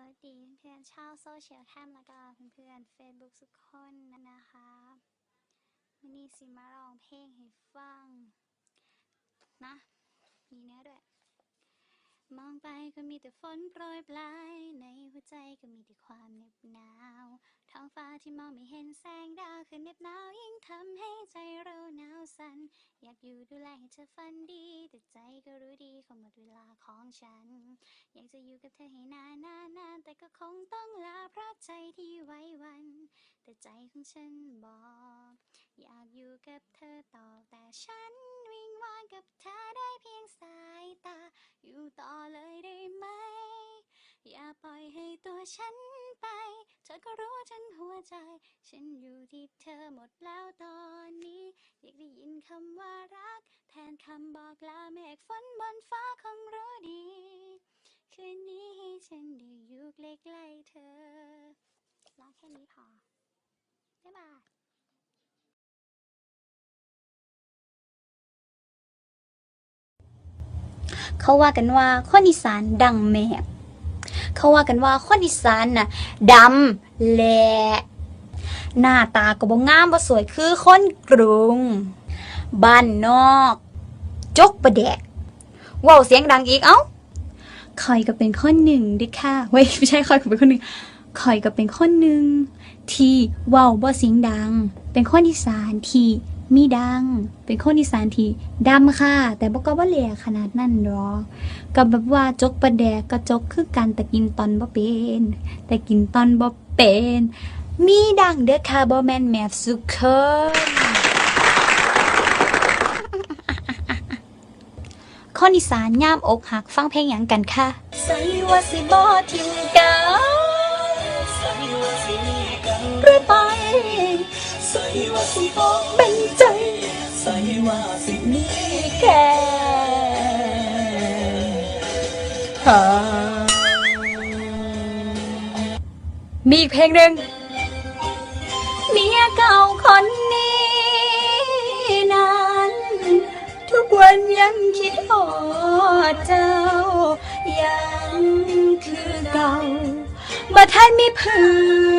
วัสดีเพื่อนๆชาวโซเชียลแคมแล้วก็เพื่อนๆเฟซบุ๊กทุกคนนะคะวันนี้สิมาลองเพลงให้ฟัง นะ มีเนื้อด้วย มองไปก็มีแต่ฝนโปรยปลาย ในหัวใจก็มีแต่ความเหน็บหนาว ที่มองไม่เห็นแสงดาวคือเน็บหนาวยิ่งทำให้ใจเราหนาวสั่นอยากอยู่ดูแลให้เธอฝันดี แต่ใจก็รู้ดีคงหมดเวลาของฉัน อยากจะอยู่กับเธอให้นานนานนานแต่ก็คงต้องลาเพราะใจที่ไว้วัน แต่ใจของฉันบอก อยากอยู่กับเธอต่อแต่ฉันวิงวอนกับเธอได้เพียงสายตา อยู่ต่อเลยได้ไหม อย่าปล่อยให้ตัวฉัน เธอก็รู้ทั้งหัวใจ ฉันอยู่ที่เธอหมดแล้วตอนนี้ อยากได้ยินคำว่ารัก แทนคำบอกลาเมฆฝนบนฟ้าคงรู้ดี คืนนี้ให้ฉันได้อยู่ใกล้ๆเธอร้องแค่นี้พอ บ๊ายบายเขาว่ากันว่าคนอีสานดังแมบ เขาว่ากันว่าคนอีสานน่ะดำแหละหน้าตาก็บ่งามบ่สวยคือคนกรุง บ้านนอก จกประแดกว้าวเสียงดังอีกเอ้าคอยก็เป็นคนหนึ่งดิค่ะเว้ยไม่ใช่คอยก็เป็นคนหนึ่งคอยก็เป็นคนหนึ่งที่ว้าวบ่เสียงดัง เป็นคนอีสานที่ มีดัง เป็นคนอีสานที่ดำค่ะ แต่บ่ก็บ่แหลขนาดนั้นหรอกก็แบบว่าจกประแดกก็จกคือกันแต่กินตอนบ่เป็น แต่กินตอนบ่เป็น มีดังเด้อค่ะบ่แมนแมวสุคนคนอีสานย่ามอกหักฟังเพลงหยังกันค่ะใส่ว่าสิบ่ทิมกันใส่ว่าสิ เป็นใจใส่ว่าสิมีแค่มีอีกเพลงหนึ่งเมียเก่าคนนี้นั้นทุกวันยังคิดหอดเจ้า ยังคือเก่าบ่ทันมีเพื่